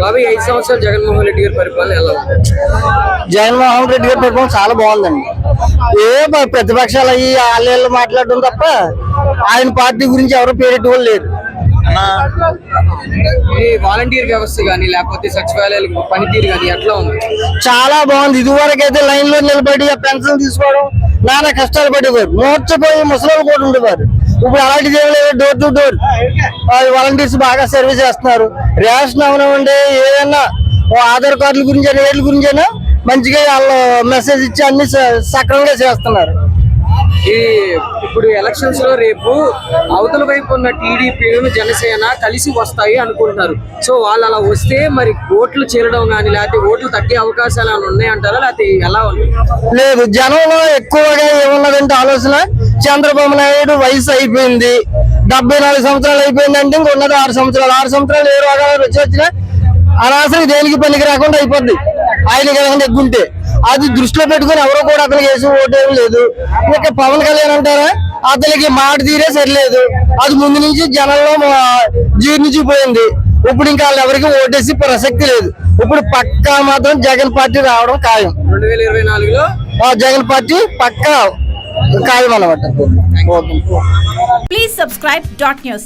బాబాయ్ ఐదు సంవత్సరాలు జగన్మోహన్ రెడ్డి గారి పరిపాలన ఎలా ఉంది? జగన్మోహన్ రెడ్డి గారి పరిపాలన చాలా బాగుందండి. ఏ ప్రతిపక్షాలు అయ్యి వాళ్ళు మాట్లాడడం తప్ప ఆయన పార్టీ గురించి ఎవరు పేరెట్టుకోవాలి లేరు ఈ వాలంటీర్ వ్యవస్థ కానీ లేకపోతే సచివాలయాల పనితీరు కానీ ఎట్లా ఉంది? చాలా బాగుంది. ఇదివరకు అయితే లైన్లో నిలబడి ఆ పెన్షన్ తీసుకోవడం నానా కష్టాలు పడేవారు. మూర్చపోయి ముసలి కూడా ఉండేవారు. ఇప్పుడు అలాంటిది ఏం లేదు డోర్ టు డోర్ వాలంటీర్స్ బాగా సర్వీస్ చేస్తున్నారు. రేషన్ అవనివ్వండి ఏదైనా ఆధార్ కార్డుల గురించి అయినా ఏళ్ళ గురించి అయినా మంచిగా వాళ్ళు మెసేజ్ ఇచ్చి అన్ని సక్రమంగా చేస్తున్నారు. ఈ ఇప్పుడు ఎలక్షన్స్లో రేపు అవతల వైపు ఉన్న టీడీపీ జనసేన కలిసి వస్తాయి అనుకుంటున్నారు. సో వాళ్ళు అలా వస్తే మరి ఓట్లు చేరడం కానీ లేకపోతే ఓట్లు తగ్గే అవకాశాలు ఏమైనా ఉన్నాయంటారా లేకపోతే ఎలా ఉంది? లేదు జనంలో ఎక్కువగా ఏమున్నదంటే ఆలోచన? చంద్రబాబు నాయుడు వయసు అయిపోయింది. డెబ్బై నాలుగు సంవత్సరాలు అయిపోయిందంటే ఇంక ఉన్నది ఆరు సంవత్సరాలు. ఆరు సంవత్సరాలు ఏ రోగాలు వచ్చి వచ్చినా అనవసరం దేనికి పనికి రాకుండా అయిపోద్ది. ఆయన కనుక ఎగ్గుంటే అది దృష్టిలో పెట్టుకుని ఎవరో కూడా అతనికి వేసి ఓటేం లేదు. ఇక పవన్ కళ్యాణ్ అంటారా? అతనికి మాట తీరే సరిలేదు. అది ముందు నుంచి జనంలో జీర్ణించిపోయింది ఇప్పుడు ఇంకా వాళ్ళు ఎవరికి ఓటేసి ప్రసక్తి లేదు. ఇప్పుడు పక్కా మాత్రం జగన్ పార్టీ రావడం ఖాయం. రెండు వేల ఇరవై నాలుగులో? ఆ జగన్ పార్టీ పక్కా ఖాయం అనమాట Please subscribe dot news.